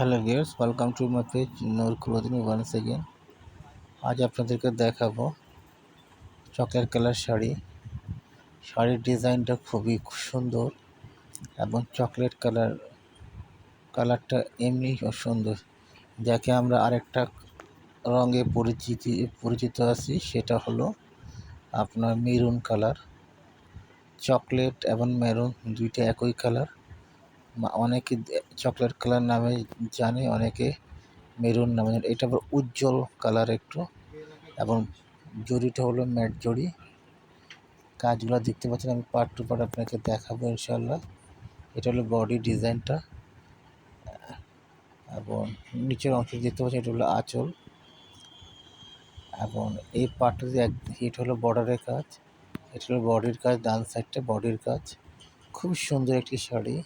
Hello viewers welcome to my page Noor clothing once again আজ আপনাদেরকে দেখাবো chocolate colour sari. শাড়ির ডিজাইনটা খুবই সুন্দর এবং চকলেট কালার, কালারটা এমনি সুন্দর। যাকে আমরা আরেকটা রঙে পরিচিতি, পরিচিত আছি, সেটা হলো আপনার মেরুন কালার। চকলেট এবং মেরুন দুইটা একই কালার। অনেকে চকলেট কালার নামে জানে, অনেকে মেরুন নামে জানে। এটা আবার উজ্জ্বল কালার একটু। এবং জড়িটা হলো ম্যাট জড়ি। কাজগুলো দেখতে পাচ্ছেন, আমি পার্ট টু পার্ট আপনাকে দেখাবো ইনশাল্লাহ এটা হলো বডি ডিজাইনটা এবং নিচের অংশ দেখতে পাচ্ছেন, এটা হলো আঁচল। এবং এই পার্টটা এক এটা হলো বর্ডারের কাজ। এটা হলো বডির কাজ, ডান সাইডটা বডির কাজ। খুব সুন্দর একটি শাড়ি।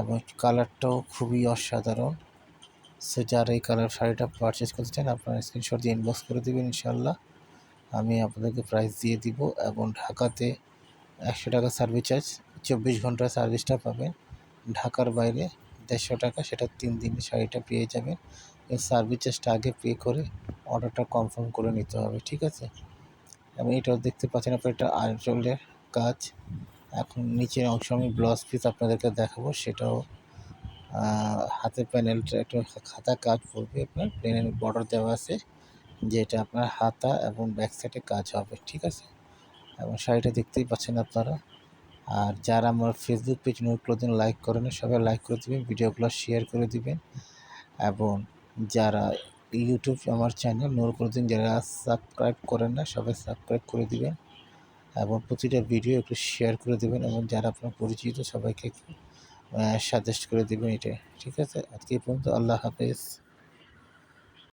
এবং কালারটাও খুবই অসাধারণ। সো যারা এই কালার শাড়িটা পারচেস করতে চান, আপনারা স্ক্রিনশট দিয়ে ইনবক্স করে দেবেন ইনশাল্লাহ আমি আপনাদেরকে প্রাইস দিয়ে দিব এবং ঢাকাতে একশো টাকা সার্ভিস চার্জ চব্বিশ ঘণ্টা সার্ভিসটা পাবেন। ঢাকার বাইরে দেড়শো টাকা, সেটা তিন দিনে শাড়িটা পেয়ে যাবেন। এই সার্ভিস চার্জটা আগে পে করে অর্ডারটা কনফার্ম করে নিতে হবে, ঠিক আছে? এবং এটাও দেখতে পাচ্ছেন আপনার, এটা আঁচলের কাজ। এখন নিচের অংশ আমি ব্লাউজ পিস আপনাদেরকে দেখাবো, সেটাও হাতের প্যানেলটা একটু খাতা কাজ পড়বে আপনার প্লেনের বর্ডার দেওয়া আছে, যেটা আপনার হাতা এবং ব্যাক সাইডে কাজ হবে, ঠিক আছে? এবং শাড়িটা দেখতেই পাচ্ছেন আপনারা। আর যারা আমার Facebook page Noor clothing like করে করেন সবাই লাইক করে দেবেন, ভিডিওগুলো শেয়ার করে দিবেন। এবং যারা ইউটিউব আমার চ্যানেল নূর ক্লোদিং যারা সাবস্ক্রাইব করেন না, সবাই সাবস্ক্রাইব করে দিবেন। এবং প্রতিটা ভিডিও একটু শেয়ার করে দেবেন এবং যারা আপনার পরিচিত সবাইকে একটু সাজেস্ট করে দেবেন এটা ঠিক আছে? আজকে পর্যন্ত আল্লাহ হাফেজ।